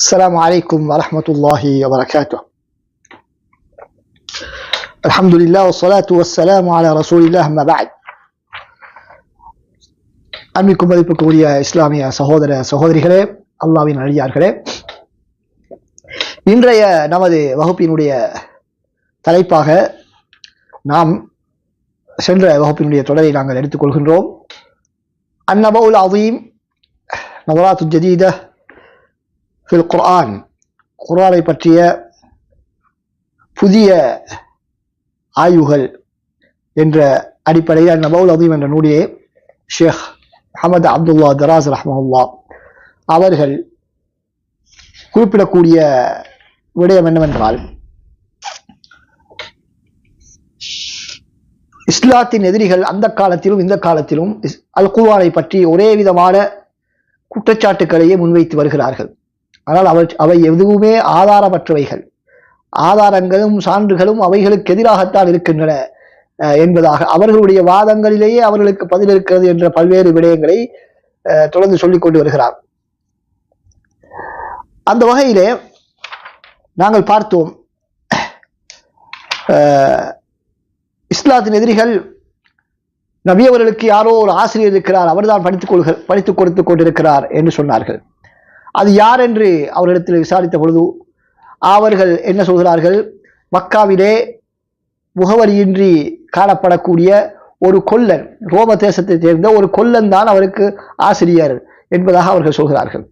السلام عليكم ورحمة الله وبركاته الحمد لله والصلاة والسلام على رسول الله ما بعد அன்பிற்கும் மதிப்புக்குரிய இஸ்லாமிய சகோதர சகோதரிகளே அல்லாவின் அழியார்களே இன்றைய நமது வகுப்பினுடைய தலைப்பாக நாம் சென்ற வகுப்பினுடைய தொடரை நாங்கள் எடுத்துக்கொள்கின்றோம் அந்நபவுல் அதீம் நவராத்து ஜதீத ஃபில் குர்ஆன் குர்ஆனை பற்றிய புதிய ஆய்வுகள் என்ற அடிப்படையில் நபவுல் அதீம் என்ற நூலிலே ஷேக் அஹமது அப்துல்லா தராஸ் ரஹ்மஹுல்லா அவர்கள் குறிப்பிடக்கூடிய விடயம் என்னவென்றால் இஸ்லாத்தின் எதிரிகள் அந்த காலத்திலும் இந்த காலத்திலும் அல் குவானை பற்றி ஒரே விதமான குற்றச்சாட்டுக்களையே முன்வைத்து வருகிறார்கள். ஆனால் அவை அவை எதுவுமே ஆதாரமற்றவைகள். ஆதாரங்களும் சான்றுகளும் அவைகளுக்கு எதிராகத்தான் இருக்கின்றன அஹ், என்பதாக. அவர்களுடைய வாதங்களிலேயே அவர்களுக்கு பதில் இருக்கிறது என்ற பல்வேறு விடயங்களை அஹ், தொடர்ந்து சொல்லிக் கொண்டு வருகிறார். அந்த வகையிலே நாங்கள் பார்த்தோம் இஸ்லாத்தின் எதிரிகள் நபி அவர்களுக்கு யாரோ ஒரு ஆசிரியர் இருக்கிறார் அவர்தான் படித்துக் கொள்க படித்துக் கொடுத்துக் கொண்டிருக்கிறார் என்று சொன்னார்கள். அது யார் என்று அவரிடத்தில் விசாரித்த பொழுது அவர்கள் என்ன சொல்கிறார்கள்? மக்காவிலே முகவரியின்றி காணப்படக்கூடிய ஒரு கொல்லன் ரோம தேசத்தை சேர்ந்த ஒரு கொல்லன் தான் அவருக்கு ஆசிரியர் என்பதாக அவர்கள் சொல்கிறார்கள்.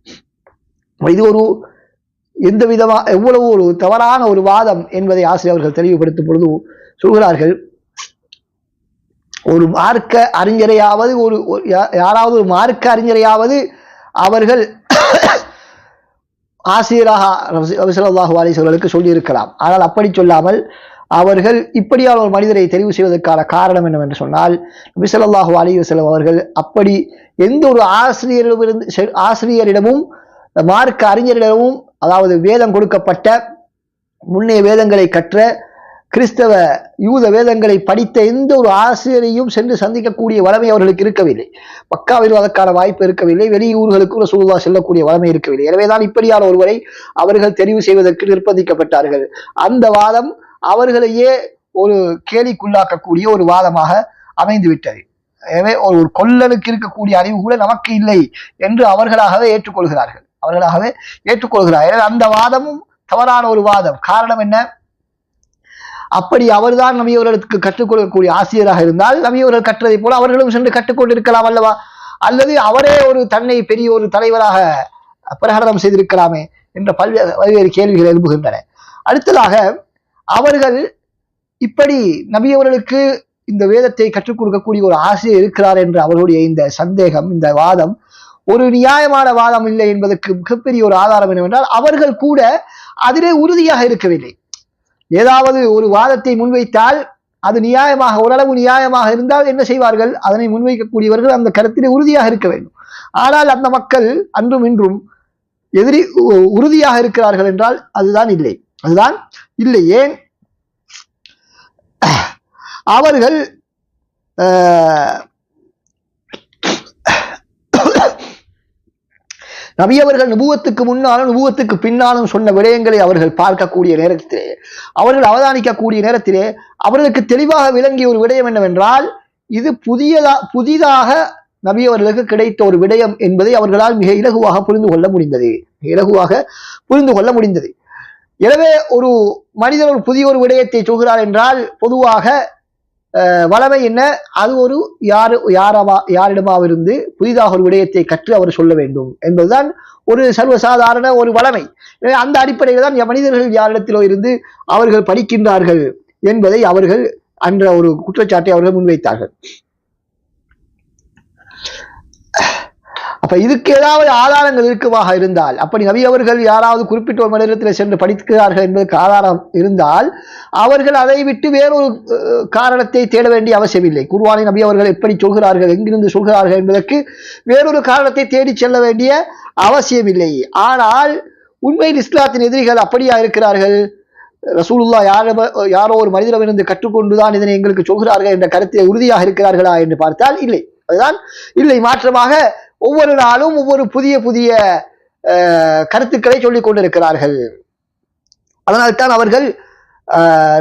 இது ஒரு எந்த விதமா எவ்வளவு ஒரு தவறான ஒரு வாதம் என்பதை ஆசிரியர் அவர்கள் தெளிவுபடுத்தும் பொழுது சொல்கிறார்கள் ஒரு மார்க்க அறிஞரையாவது ஒரு யாராவது ஒரு மார்க்க அறிஞரையாவது அவர்கள் ஆசிராக ரவிசலாஹு அலைஹி அவர்களுக்கு சொல்லியிருக்கலாம். ஆனால் அப்படி சொல்லாமல் அவர்கள் இப்படியான ஒரு மனிதரை தெரிவு செய்வதற்கான காரணம் என்னவென்று சொன்னால் நபி ஸல்லல்லாஹு அலைஹி அவர்கள் அப்படி எந்த ஒரு ஆசிரியரிடமிருந்து செ- ஆசிரியரிடமும் மார்க்க அறிஞரிடமும் அதாவது வேதம் கொடுக்கப்பட்ட முன்னைய வேதங்களை கற்ற கிறிஸ்தவ யூத வேதங்களை படித்த எந்த ஒரு ஆசிரியரையும் சென்று சந்திக்கக்கூடிய வளமை அவர்களுக்கு இருக்கவில்லை. மக்காவில் அதற்கான வாய்ப்பு இருக்கவில்லை. வெளியூர்களுக்கு ரசூலுல்லா செல்லக்கூடிய வளமை இருக்கவில்லை. எனவேதான் இப்படியான ஒருவரை அவர்கள் தெரிவு செய்வதற்கு நிர்பந்திக்கப்பட்டார்கள். அந்த வாதம் அவர்களையே ஒரு கேலிக்குள்ளாக்கக்கூடிய ஒரு வாதமாக அமைந்து விட்டது எனவே ஒரு ஒரு கொல்லனுக்கு இருக்கக்கூடிய அறிவு கூட நமக்கு இல்லை என்று அவர்களாகவே ஏற்றுக்கொள்கிறார்கள். அவர்களாகவே ஏற்றுக்கொள்கிறார்கள். எனவே அந்த வாதமும் தவறான ஒரு வாதம். காரணம் என்ன? அப்படி அவர்தான் நபியவர்களுக்கு கற்றுக் கொடுக்கக்கூடிய ஆசிரியராக இருந்தால் நபியவர்கள் கற்றதை போல அவர்களும் சென்று கற்றுக்கொண்டிருக்கலாம் அல்லவா? அல்லது அவரே ஒரு தன்னை பெரிய ஒரு தலைவராக பிரகடனம் செய்திருக்கலாமே என்ற பல்வேறு பல்வேறு கேள்விகள் எழுப்புகின்றன. அடுத்ததாக அவர்கள் இப்படி நபியவர்களுக்கு இந்த வேதத்தை கற்றுக் கொடுக்கக்கூடிய ஒரு ஆசிரியர் இருக்கிறார் என்ற அவருடைய இந்த சந்தேகம் இந்த வாதம் ஒரு நியாயமான வாதம் இல்லை என்பதற்கு மிகப்பெரிய ஒரு ஆதாரம் என்னவென்றால் அவர்கள் கூட அதிலே உறுதியாக இருக்கவில்லை. ஏதாவது ஒரு வாதத்தை முன்வைத்தால் அது நியாயமாக ஓரளவு நியாயமாக இருந்தால் என்ன செய்வார்கள்? அதனை முன்வைக்கக்கூடியவர்கள் அந்த கருத்திலே உறுதியாக இருக்க வேண்டும். ஆனால் அந்த மக்கள் அன்றும் இன்றும் எதிரி உ- உறுதியாக இருக்கிறார்கள் என்றால் அதுதான் இல்லை. அதுதான் இல்லை. ஏன்? அவர்கள் ஆஹ், நபி அவர்கள் நுபுவத்துக்கு முன்னாலும் நுபுவத்துக்கு பின்னாலும் சொன்ன விடயங்களை அவர்கள் பார்க்கக்கூடிய நேரத்திலே அவர்கள் அவதானிக்கக்கூடிய நேரத்திலே அவர்களுக்கு தெளிவாக விளங்கிய ஒரு விடயம் என்னவென்றால் இது புதியதா புதிதாக நபி அவர்களுக்கு கிடைத்த ஒரு விடயம் என்பதை அவர்களால் மிக இலகுவாக புரிந்து கொள்ள முடிந்தது. இலகுவாக புரிந்து கொள்ள முடிந்தது. எனவே ஒரு மனிதர் ஒரு புதிய ஒரு விடயத்தை சொல்கிறார் என்றால் பொதுவாக வளமை என்ன? அது ஒரு யாரு யாரவா யாரிடமாவிருந்து புதிதாக ஒரு விடயத்தை கற்று அவர் சொல்ல வேண்டும் என்பதுதான் ஒரு சர்வசாதாரண ஒரு வளமை. அந்த அடிப்படையில் தான் மனிதர்கள் யாரிடத்திலோ இருந்து அவர்கள் படிக்கின்றார்கள் என்பதை அவர்கள் அன்ற ஒரு குற்றச்சாட்டை அவர்கள் முன்வைத்தார்கள். அப்ப இதுக்கு ஏதாவது ஆதாரங்கள் இருக்குமாக இருந்தால் அப்படி நபி அவர்கள் யாராவது குறிப்பிட்ட ஒரு மனிதத்தில் சென்று படிக்கிறார்கள் என்பதற்கு ஆதாரம் இருந்தால் அவர்கள் அதை விட்டு வேறொரு காரணத்தை தேட வேண்டிய அவசியமில்லை. குர்வானை நபி அவர்கள் எப்படி சொல்கிறார்கள் எங்கிருந்து சொல்கிறார்கள் என்பதற்கு வேறொரு காரணத்தை தேடி செல்ல வேண்டிய அவசியமில்லை. ஆனால் உண்மையில் இஸ்லாத்தின் எதிரிகள் அப்படியா இருக்கிறார்கள்? ரசூலுல்லா யாரோ யாரோ ஒரு மனிதரிடமிருந்து கற்றுக்கொண்டுதான் இதனை எங்களுக்கு சொல்கிறார்கள் என்ற கருத்தில் உறுதியாக இருக்கிறார்களா என்று பார்த்தால் இல்லை. அதுதான் இல்லை. மாற்றமாக ஒவ்வொரு நாளும் ஒவ்வொரு புதிய புதிய கருத்துக்களை சொல்லிக் கொண்டிருக்கிறார்கள். அதனால்தான் அவர்கள்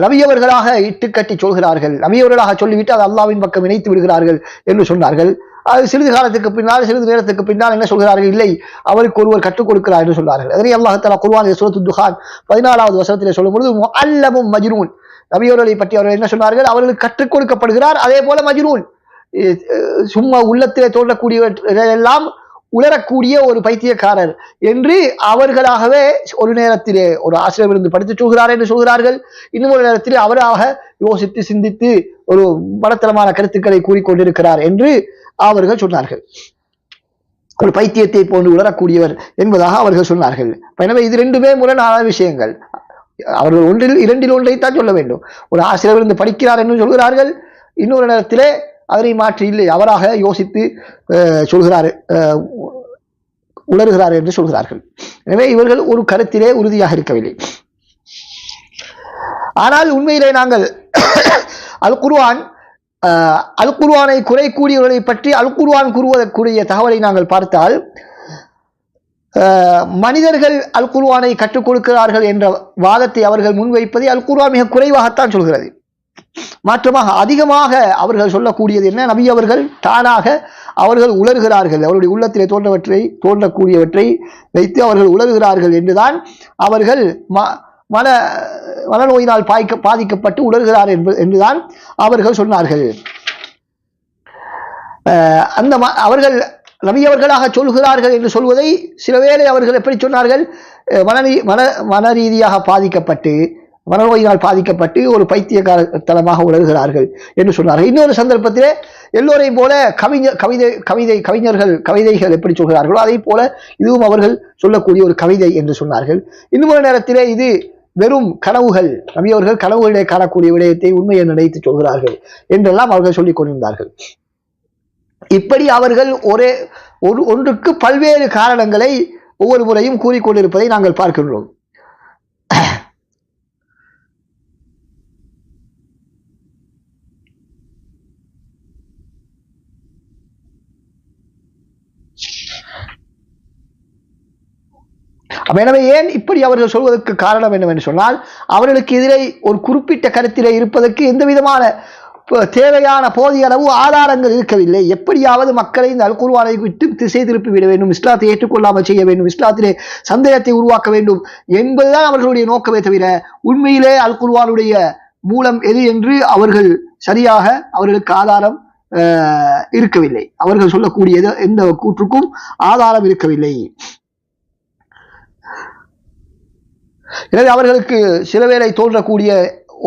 ரவியவர்களாக நபியவர்களாக இட்டுக்கட்டி சொல்கிறார்கள். நபியவர்களாக சொல்லிவிட்டு அது அல்லாவின் பக்கம் இணைத்து விடுகிறார்கள் என்று சொன்னார்கள். அது சிறிது காலத்துக்கு பின்னால் சிறிது நேரத்துக்கு பின்னால் என்ன சொல்கிறார்கள்? இல்லை அவருக்கு ஒருவர் கற்றுக் கொடுக்கிறார் என்று சொன்னார்கள். அதனை அல்லாஹ் தலா குர்வான் சூரத்து துஹான் பதினாலாவது வசனத்திலே சொல்லும் பொழுது அல்லமும் மஜ்னூன் நபியவர்களை பற்றி அவர்கள் என்ன சொன்னார்கள்? அவர்களுக்கு கற்றுக் கொடுக்கப்படுகிறார் அதே போல மஜ்னூன். சும்மா உள்ளத்திலே தோன்றக்கூடியவற்றையெல்லாம் உளரக்கூடிய ஒரு பைத்தியக்காரர் என்று அவர்களாகவே ஒரு நேரத்திலே ஒரு ஆசிரியர் இருந்து படித்து சொல்கிறார் என்று சொல்கிறார்கள். இன்னும் ஒரு நேரத்தில் அவராக யோசித்து சிந்தித்து ஒரு படத்தனமான கருத்துக்களை கூறிக்கொண்டிருக்கிறார் என்று அவர்கள் சொன்னார்கள். ஒரு பைத்தியத்தை போன்று உணரக்கூடியவர் என்பதாக அவர்கள் சொன்னார்கள். எனவே இது ரெண்டுமே முரணான விஷயங்கள். அவர்கள் ஒன்றில் இரண்டில் ஒன்றைத்தான் சொல்ல வேண்டும். ஒரு ஆசிரியர் இருந்து படிக்கிறார் என்று சொல்கிறார்கள். இன்னொரு நேரத்திலே அதனை மாற்றி இல்லை. அவராக யோசித்து சொல்கிறார் அஹ், உணர்கிறார் என்று சொல்கிறார்கள். எனவே இவர்கள் ஒரு கருத்திலே உறுதியாக இருக்கவில்லை. ஆனால் உண்மையிலே நாங்கள் அல் குர்வான் அல் குர்வானை குறை கூடியவர்களை பற்றி அல் குர்வான் கூறுவதற்குரிய தகவலை நாங்கள் பார்த்தால் மனிதர்கள் அல் குர்வானை கற்றுக் கொடுக்கிறார்கள் என்ற வாதத்தை அவர்கள் முன்வைப்பதை அல் குர்வான் மிக குறைவாகத்தான் சொல்கிறது. மாற்றமாக அதிகமாக அவர்கள் சொல்லக்கூடியது என்ன? நபி அவர்கள் தானாக அவர்கள் உலர்கிறார்கள். அவருடைய உள்ளத்திலே தோன்றவற்றை தோன்றக்கூடியவற்றை வைத்து அவர்கள் உலர்கிறார்கள் என்றுதான் அவர்கள் ம- மன மனநோயினால் பாய்க்க பாதிக்கப்பட்டு உலர்கிறார் என்பது என்றுதான் அவர்கள் சொன்னார்கள். அந்த ம- அவர்கள் நபியவர்களாக சொல்கிறார்கள் என்று சொல்வதை சில வேளை அவர்கள் எப்படி சொன்னார்கள்? மன மனநீ மன மன ரீதியாக பாதிக்கப்பட்டு மனநோயினால் பாதிக்கப்பட்டு ஒரு பைத்தியகாரத்தனமாக உணர்கிறார்கள் என்று சொன்னார்கள் இன்னொரு சந்தர்ப்பத்திலே எல்லோரையும் போல கவிஞர் கவிதை கவிதை கவிஞர்கள் கவிதைகள் எப்படி சொல்கிறார்களோ அதே போல இதுவும் அவர்கள் சொல்லக்கூடிய ஒரு கவிதை என்று சொன்னார்கள். இன்னும் ஒரு நேரத்திலே இது வெறும் கனவுகள் நபி அவர்கள் கனவுகளிலே காணக்கூடிய விடயத்தை உண்மையை நினைத்து சொல்கிறார்கள் என்றெல்லாம் அவர்கள் சொல்லிக் கொண்டிருந்தார்கள். இப்படி அவர்கள் ஒரே ஒரு ஒன்றுக்கு பல்வேறு காரணங்களை ஒவ்வொரு முறையும் கூறிக்கொண்டிருப்பதை நாங்கள் பார்க்கின்றோம். எனவே ஏன் இப்படி அவர்கள் சொல்வதற்கு காரணம் என்னவென்று சொன்னால் அவர்களுக்கு எதிரே ஒரு குறிப்பிட்ட கருத்திலே இருப்பதற்கு எந்த விதமான தேவையான போதிய அளவு ஆதாரங்கள் இருக்கவில்லை. எப்படியாவது மக்களை இந்த அல்குர்வானை விட்டு திசை திருப்பி விட வேண்டும் இஸ்லாத்தை ஏற்றுக்கொள்ளாமல் செய்ய வேண்டும் இஸ்லாத்திலே சந்தேகத்தை உருவாக்க வேண்டும் என்பதுதான் அவர்களுடைய நோக்கமே தவிர உண்மையிலே அல்குர்வானுடைய மூலம் எது என்று அவர்கள் சரியாக அவர்களுக்கு ஆதாரம் இருக்கவில்லை. அவர்கள் சொல்லக்கூடிய எந்த கூற்றுக்கும் ஆதாரம் இருக்கவில்லை. எனவே அவர்களுக்கு சில பேரை தோன்றக்கூடிய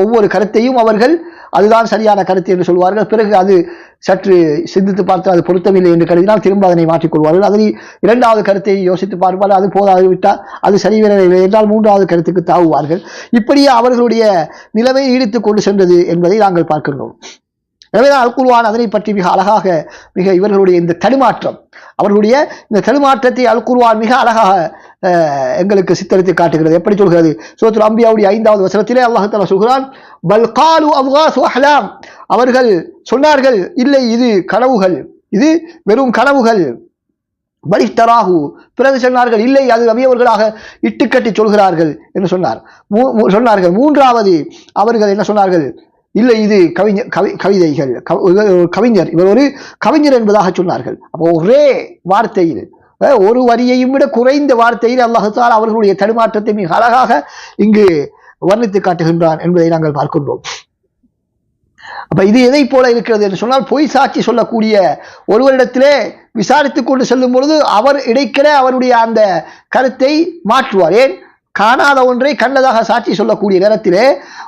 ஒவ்வொரு கருத்தையும் அவர்கள் அதுதான் சரியான கருத்து என்று சொல்வார்கள். பிறகு அது சற்று சிந்தித்து பார்த்து அது பொருத்தமில்லை என்று கருதினால் திரும்ப அதனை மாற்றிக்கொள்வார்கள் அதனை இரண்டாவது கருத்தை யோசித்து பார்ப்பார்கள் அது போதாது விட்டால் அது சரிவரவில்லை என்றால் மூன்றாவது கருத்துக்கு தாவுவார்கள். இப்படியே அவர்களுடைய நிலைமை நீடித்துக் கொண்டு சென்றது என்பதை நாங்கள் பார்க்கின்றோம். எனவேதான் அல்குர்வான் அதனை பற்றி மிக அழகாக மிக இவர்களுடைய இந்த தடுமாற்றம். அவர்களுடைய இந்த தடுமாற்றத்தை அல்குர்வான் மிக அழகாக எங்களுக்கு சித்தரித்து காட்டுகிறது. எப்படி சொல்கிறது? சோத்ரு அம்பியாவுடைய ஐந்தாவது வசனத்திலே அல்லாஹ் சொல்கிறான் பல்காலு அஹ்லாம். அவர்கள் சொன்னார்கள் இல்லை இது கனவுகள். இது வெறும் கனவுகள். பலிஷ்டராகு பிறகு சொன்னார்கள் இல்லை அது நபியவர்களாக இட்டுக்கட்டி சொல்கிறார்கள். என்று சொன்னார். மூ- சொன்னார்கள். மூன்றாவது அவர்கள் என்ன சொன்னார்கள்? இல்லை இது கவிஞர் கவி கவிதைகள் இவர் ஒரு கவிஞர் இவர் ஒரு கவிஞர் என்பதாக சொன்னார்கள். அப்போ ஒரே வார்த்தையில் ஒரு வரியையும் விட குறைந்த வார்த்தையில் அல்லாஹால் அவர்களுடைய தடுமாற்றத்தை மிக அழகாக இங்கு வர்ணித்து காட்டுகின்றான் என்பதை நாங்கள் பார்க்கின்றோம். அப்ப இது எதை போல இருக்கிறது என்று சொன்னால் பொய் சாட்சி சொல்லக்கூடிய ஒருவரிடத்திலே விசாரித்துக் கொண்டு செல்லும் பொழுது அவர் இடைக்கிற அவருடைய அந்த கருத்தை மாற்றுவார். ஏன்? காணாத ஒன்றை கண்டதாக சாட்சி சொல்லக்கூடிய நேரத்திலே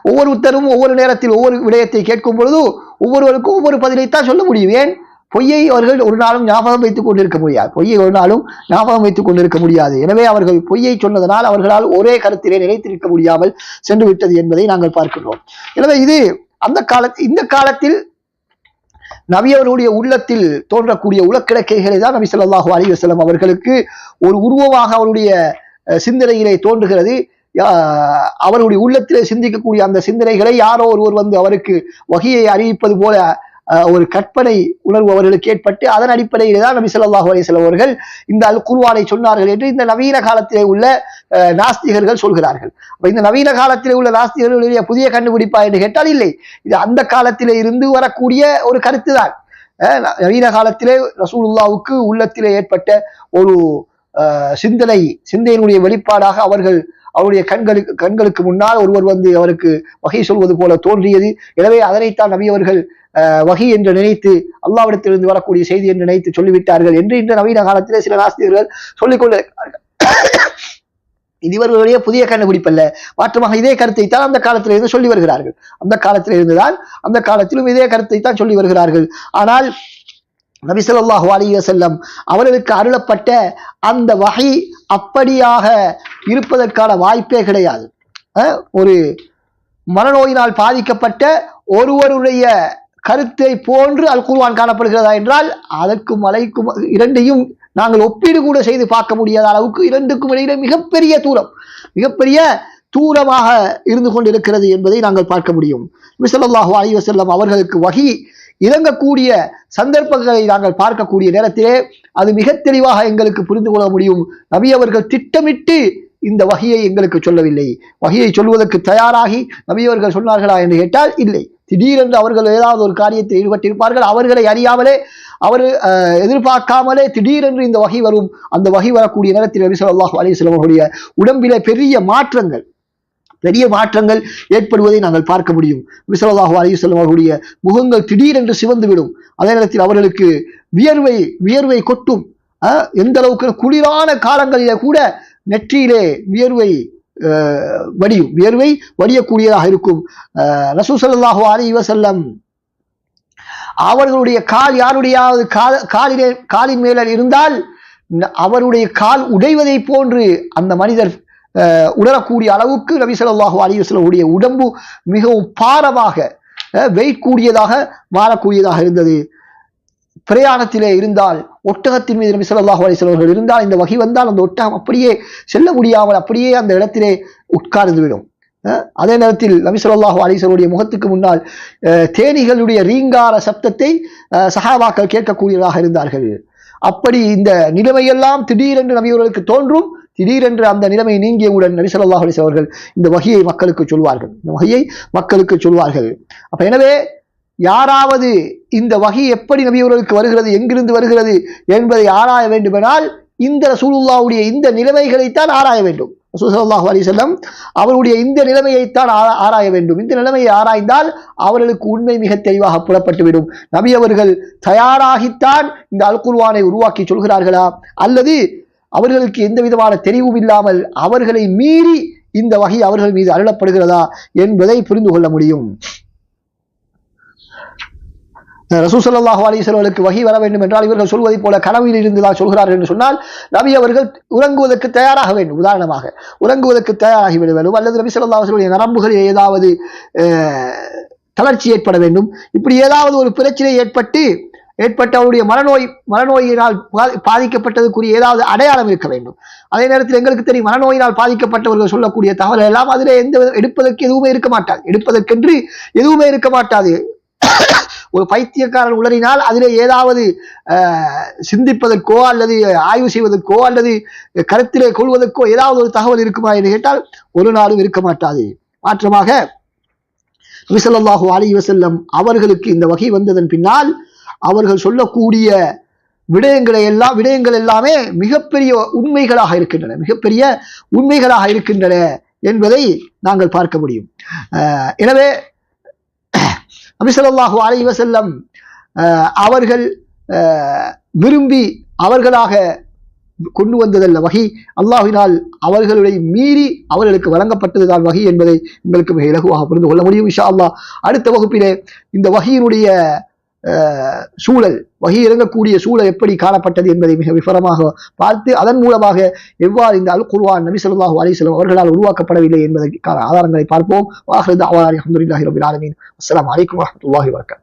ஒவ்வொருத்தரும் ஒவ்வொரு நேரத்தில் ஒவ்வொரு விடயத்தை கேட்கும் பொழுது ஒவ்வொருவருக்கும் ஒவ்வொரு பதிலைத்தான் சொல்ல முடியும். ஏன்? பொய்யை அவர்கள் ஒரு நாளும் ஞாபகம் வைத்துக் கொண்டிருக்க முடியாது. பொய்யை ஒரு நாளும் ஞாபகம் வைத்துக் கொண்டிருக்க முடியாது. எனவே அவர்கள் பொய்யை சொன்னதனால் அவர்களால் ஒரே கருத்திலே நிலைத்திருக்க முடியாமல் சென்று விட்டது என்பதை நாங்கள் பார்க்கின்றோம். எனவே இது அந்த கால இந்த காலத்தில் நவியவருடைய உள்ளத்தில் தோன்றக்கூடிய உலக்கிழக்கைகளை தான் நபி சொல்லாஹு அலைஹி அவர்களுக்கு ஒரு உருவமாக அவருடைய சிந்தனையிலே தோன்றுகிறது. யா- அவருடைய உள்ளத்திலே சிந்திக்கக்கூடிய அந்த சிந்தனைகளை யாரோ ஒருவர் வந்து அவருக்கு வகையை அறிவிப்பது போல ஒரு கற்பனை உணர்வு அவர்களுக்கு ஏற்பட்டு அதன் அடிப்படையிலே தான் நபி ஸல்லல்லாஹு அலைஹி அவர்கள் இந்த அல் குர்வானை சொன்னார்கள் என்று இந்த நவீன காலத்திலே உள்ள நாஸ்திகர்கள் சொல்கிறார்கள். அப்ப இந்த நவீன காலத்திலே உள்ள நாஸ்திகர்களுடைய புதிய கண்டுபிடிப்பா என்று கேட்டால் இல்லை. இது அந்த காலத்திலே இருந்து வரக்கூடிய ஒரு கருத்து தான் நவீன காலத்திலே ரசூலுல்லாவுக்கு உள்ளத்திலே ஏற்பட்ட ஒரு சிந்தனை சிந்தையினுடைய வெளிப்பாடாக அவர்கள் அவருடைய கண்களுக்கு கண்களுக்கு முன்னால் ஒருவர் வந்து அவருக்கு வகை சொல்வது போல தோன்றியது. எனவே அதனைத்தான் நபி அவர்கள் அஹ், வகி என்று நினைத்து அல்லாவிடத்திலிருந்து வரக்கூடிய செய்தி என்று நினைத்து சொல்லிவிட்டார்கள் என்று இன்று நவீன காலத்திலே சில நாஸ்திகர்கள் சொல்லிக் இது இவர்களுடைய புதிய கண்டுபிடிப்பல்ல. மாற்றமாக இதே கருத்தை தான் அந்த காலத்திலிருந்து சொல்லி வருகிறார்கள். அந்த காலத்திலிருந்து தான் அந்த காலத்திலும் இதே கருத்தை தான் சொல்லி வருகிறார்கள். ஆனால் நபிசல்லாஹு ஸல்லல்லாஹு செல்லம் அவர்களுக்கு அருளப்பட்ட அந்த வகை அப்படியாக இருப்பதற்கான வாய்ப்பே கிடையாது. ஒரு மனநோயினால் பாதிக்கப்பட்ட ஒருவருடைய கருத்தை போன்று அல் குர்ஆன் காணப்படுகிறதா என்றால் அதற்கும் அலைக்கும் இரண்டையும் நாங்கள் ஒப்பீடு கூட செய்து பார்க்க முடியாத அளவுக்கு இரண்டுக்கும் இடையில மிகப்பெரிய தூரம் மிகப்பெரிய தூரமாக இருந்து கொண்டிருக்கிறது என்பதை நாங்கள் பார்க்க முடியும். மிசல்லாஹு ஸல்லல்லாஹு அவர்களுக்கு வகி இறங்கக்கூடிய சந்தர்ப்பங்களை நாங்கள் பார்க்கக்கூடிய நேரத்திலே அது மிக தெளிவாக எங்களுக்கு புரிந்து கொள்ள முடியும். நபி அவர்கள் திட்டமிட்டு இந்த வகையை எங்களுக்கு சொல்லவில்லை. வகையை சொல்வதற்கு தயாராகி நபி அவர்கள் சொன்னார்களா என்று கேட்டால் இல்லை. திடீரென்று அவர்கள் ஏதாவது ஒரு காரியத்தில் ஈடுபட்டிருப்பார்கள். அவர்களை அறியாமலே அவர் எதிர்பார்க்காமலே திடீரென்று இந்த வகை வரும். அந்த வகை வரக்கூடிய நேரத்தில் நபி சொல்லாஹ் அலிஸ்லாம் அவருடைய உடம்பிலே பெரிய மாற்றங்கள் பெரிய மாற்றங்கள் ஏற்படுவதை நாங்கள் பார்க்க முடியும். நபி ஸல்லல்லாஹு செல்லும் அவர்களுடைய முகங்கள் திடீரென்று சிவந்து விடும் அதே நேரத்தில் அவர்களுக்கு வியர்வை வியர்வை கொட்டும். எந்த அளவுக்கு குளிரான காலங்களிலே கூட நெற்றியிலே வியர்வை வடியும். வியர்வை வடியக்கூடியதாக இருக்கும். அஹ், ரசூல் ஸல்லல்லாஹு அவர்களுடைய கால் யாருடையாவது கால் காலிலே காலின் மேல இருந்தால் அவருடைய கால் உடைவதை போன்று அந்த மனிதர் உணரக்கூடிய அளவுக்கு நபி சொல்லாஹு அலைஹி உடம்பு மிகவும் பாரமாக வெயிட் கூடியதாக மாறக்கூடியதாக இருந்தது. பிரயாணத்திலே இருந்தால் ஒட்டகத்தின் மீது நபி சொல்லாஹு அலைஹி இருந்தால் இந்த வகை வந்தால் அந்த ஒட்டகம் அப்படியே செல்ல முடியாமல் அப்படியே அந்த இடத்திலே உட்கார்ந்துவிடும். அதே நேரத்தில் நபி சொல்லாஹு அலைஹி முகத்துக்கு முன்னால் தேனிகளுடைய தேனீகளுடைய ரீங்கார சப்தத்தை அஹ், சஹாபாக்கள் கேட்கக்கூடியதாக இருந்தார்கள். அப்படி இந்த நிலைமையெல்லாம் திடீரென்று நபியவர்களுக்கு தோன்றும். திடீரென்று அந்த நிலைமை நீங்கியவுடன் நபி அலிஸ் அவர்கள் இந்த வகையை மக்களுக்கு சொல்வார்கள். இந்த வகையை மக்களுக்கு சொல்வார்கள். அப்ப எனவே யாராவது இந்த வகை எப்படி நபியவர்களுக்கு வருகிறது எங்கிருந்து வருகிறது என்பதை ஆராய வேண்டுமெனால் இந்த ரசூலுல்லாவுடைய இந்த நிலைமைகளைத்தான் ஆராய வேண்டும். ரசூல் அலிசல்லம் அவருடைய இந்த நிலைமையைத்தான் ஆராய வேண்டும். இந்த நிலைமையை ஆராய்ந்தால் அவர்களுக்கு உண்மை மிக தெளிவாக புலப்பட்டுவிடும். நபி அவர்கள் தயாராகித்தான் இந்த அல்குர்வானை உருவாக்கி சொல்கிறார்களா? அல்லது அவர்களுக்கு எந்த விதமான தெரிவும் இல்லாமல் அவர்களை மீறி இந்த வகை அவர்கள் மீது அருளப்படுகிறதா என்பதை புரிந்து கொள்ள முடியும். ரசூல் ஸல்லல்லாஹு வகி வர வேண்டும் என்றால் இவர்கள் சொல்வதைப் போல கனவில் இருந்துதான் சொல்கிறார்கள் என்று சொன்னால் நபி அவர்கள் உறங்குவதற்கு தயாராக வேண்டும். உதாரணமாக உறங்குவதற்கு தயாராகி விட வேண்டும் அல்லது நபி ஸல்லல்லாஹு அலைஹி நரம்புகளில் ஏதாவது தளர்ச்சி ஏற்பட வேண்டும். இப்படி ஏதாவது ஒரு பிரச்சனை ஏற்பட்டு ஏற்பட்ட அவருடைய மனநோய் மனநோயினால் பாதிக்கப்பட்டதுக்குரிய ஏதாவது அடையாளம் இருக்க வேண்டும். அதே நேரத்தில் எங்களுக்கு தெரியும் மனநோயினால் பாதிக்கப்பட்டவர்கள் சொல்லக்கூடிய தகவல் எல்லாம் அதில் எந்த எடுப்பதற்கு எதுவுமே இருக்க மாட்டாது. எடுப்பதற்கென்று எதுவுமே இருக்க மாட்டாது. ஒரு பைத்தியக்காரன் உளறினால் அதில் ஏதாவது சிந்திப்பதற்கோ அல்லது ஆய்வு செய்வதற்கோ அல்லது கருத்திலே கொள்வதற்கோ ஏதாவது ஒரு தகவல் இருக்குமா என்று கேட்டால் ஒரு நாளும் இருக்க மாட்டாது. மாற்றமாக விசலல்லாஹு அலி வசல்லம் அவர்களுக்கு இந்த வகை வந்ததன் பின்னால் அவர்கள் சொல்லக்கூடிய விடயங்களை எல்லாம் விடயங்கள் எல்லாமே மிகப்பெரிய உண்மைகளாக இருக்கின்றன. மிகப்பெரிய உண்மைகளாக இருக்கின்றன என்பதை நாங்கள் பார்க்க முடியும். எனவே நபி ஸல்லல்லாஹு அலைஹி அவர்கள் விரும்பி அவர்களாக கொண்டு வந்ததல்ல வகை. அல்லாஹினால் அவர்களுடைய மீறி அவர்களுக்கு வழங்கப்பட்டதுதான் வகை என்பதை எங்களுக்கு மிக இலகுவாக புரிந்து கொள்ள முடியும் விஷா அல்லாஹ். அடுத்த வகுப்பிலே இந்த வகையினுடைய சூழல் வகி இறங்கக்கூடிய சூழல் எப்படி காணப்பட்டது என்பதை மிக விவரமாக பார்த்து அதன் மூலமாக எவ்வாறு இந்த அல் குர்வான் நபி ஸல்லல்லாஹு அவர்களால் உருவாக்கப்படவில்லை என்பதற்கான ஆதாரங்களை பார்ப்போம். வாஹிரு அவாரி அஹமதுல்லாஹி ரப்பில் ஆலமின். அஸ்லாம் வலைக்கம் வரமத்துல்லாஹி வரகாத்